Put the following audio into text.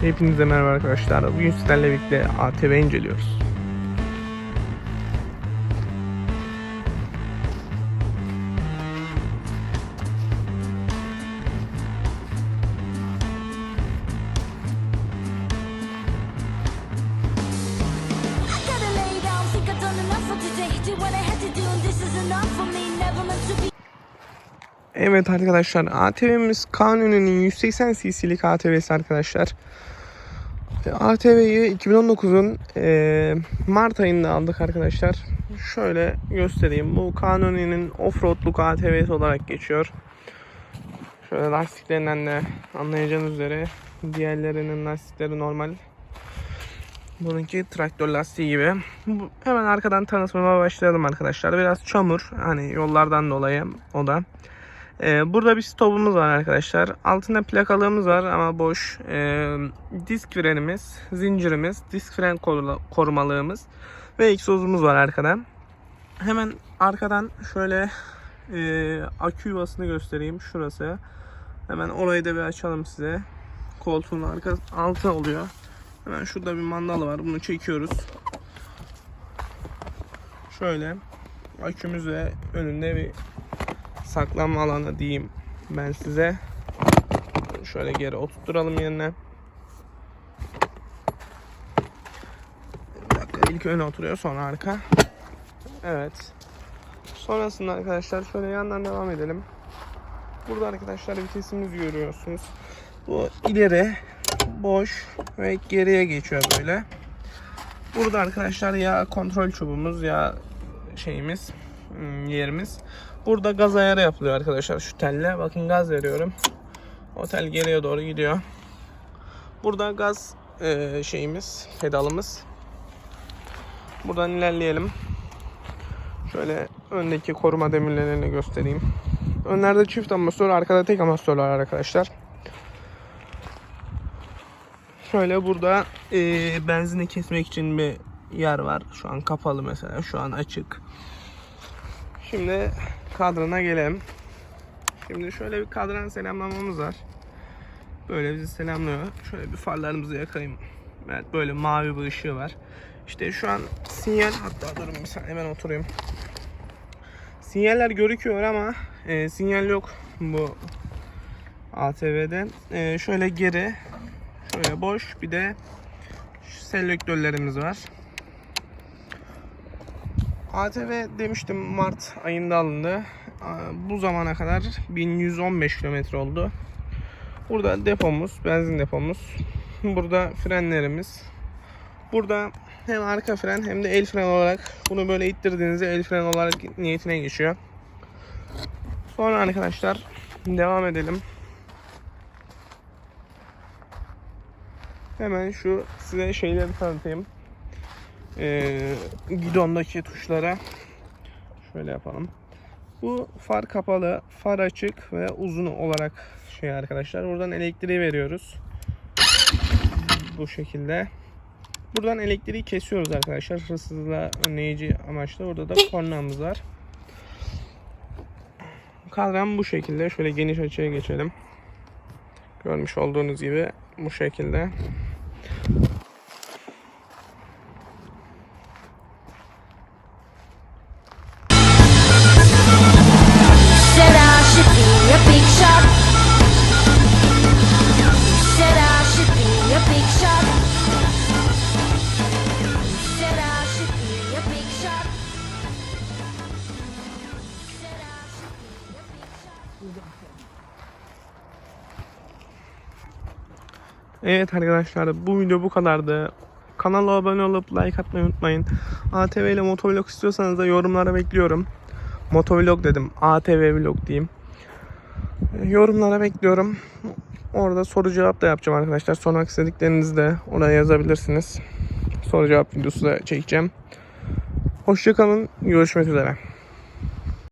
Hepinize merhaba arkadaşlar. Bugün sizlerle birlikte ATV inceliyoruz. Evet arkadaşlar ATV'miz Kanuni'nin 180 cc'lik ATV'si arkadaşlar. ATV'yi 2019'un e, Mart ayında aldık arkadaşlar. Şöyle göstereyim. Bu Kanuni'nin offroadluk ATV'si olarak geçiyor. Şöyle lastiklerinden de anlayacağınız üzere diğerlerinin lastikleri normal. Bununki traktör lastiği gibi. Hemen arkadan tanıtmama başlayalım arkadaşlar. Biraz çamur hani yollardan dolayı o da. Ee, burada bir stopumuz var arkadaşlar. Altında plakalığımız var ama boş. Ee, disk frenimiz, zincirimiz, disk fren korumalığımız ve egzozumuz var arkada. Hemen arkadan şöyle e, akü yuvasını göstereyim. Şurası. Hemen orayı da bir açalım size. Koltuğun arka altı oluyor. Hemen şurada bir mandal var. Bunu çekiyoruz. Şöyle akümüz ve önünde bir saklanma alanı diyeyim ben size. Şöyle geri oturtturalım yerine. Bir dakika ilk öne oturuyor sonra arka. Evet. Sonrasında arkadaşlar şöyle yandan devam edelim. Burada arkadaşlar vitesimizi görüyorsunuz. Bu ileri, boş ve geriye geçiyor böyle. Burada arkadaşlar ya kontrol çubuğumuz ya şeyimiz yerimiz. Burada gaz ayarı yapılıyor arkadaşlar şu telle. Bakın gaz veriyorum. O tel geriye doğru gidiyor. Burada gaz e, şeyimiz, pedalımız. Buradan ilerleyelim. Şöyle öndeki koruma demirlerini göstereyim. Önlerde çift amasör, arkada tek amasör var arkadaşlar. Şöyle burada e, benzini kesmek için bir yer var. Şu an kapalı mesela. Şu an açık. Şimdi kadrana gelelim. Şimdi şöyle bir kadran selamlamamız var. Böyle bizi selamlıyor. Şöyle bir farlarımızı yakayım. Evet böyle mavi bir ışığı var. İşte şu an sinyal hatta durun bir saniye ben oturayım. Sinyaller görüküyor ama e, sinyal yok bu ATV'de. E, şöyle geri, şöyle boş bir de şu selektörlerimiz var. ATV demiştim Mart ayında alındı. Bu zamana kadar 1115 kilometre oldu. Burada depomuz, benzin depomuz. Burada frenlerimiz. Burada hem arka fren hem de el fren olarak bunu böyle ittirdiğinizde el fren olarak niyetine geçiyor. Sonra arkadaşlar devam edelim. Hemen şu size şeyleri tanıtayım. Ee, gidondaki tuşlara şöyle yapalım. Bu far kapalı, far açık ve uzun olarak şey arkadaşlar. Buradan elektriği veriyoruz. Bu şekilde. Buradan elektriği kesiyoruz arkadaşlar. Hırsızlığa önleyici amaçlı. Burada da kornamız var. Kadran bu şekilde. Şöyle geniş açıya geçelim. Görmüş olduğunuz gibi bu şekilde. Evet arkadaşlar bu video bu kadardı. Kanala abone olup like atmayı unutmayın. ATV ile motovlog istiyorsanız da yorumlara bekliyorum. Motovlog dedim. ATV vlog diyeyim. Yorumlara bekliyorum. Orada soru cevap da yapacağım arkadaşlar. Sormak istediklerinizi de oraya yazabilirsiniz. Soru cevap videosu da çekeceğim. Hoşçakalın. Görüşmek üzere.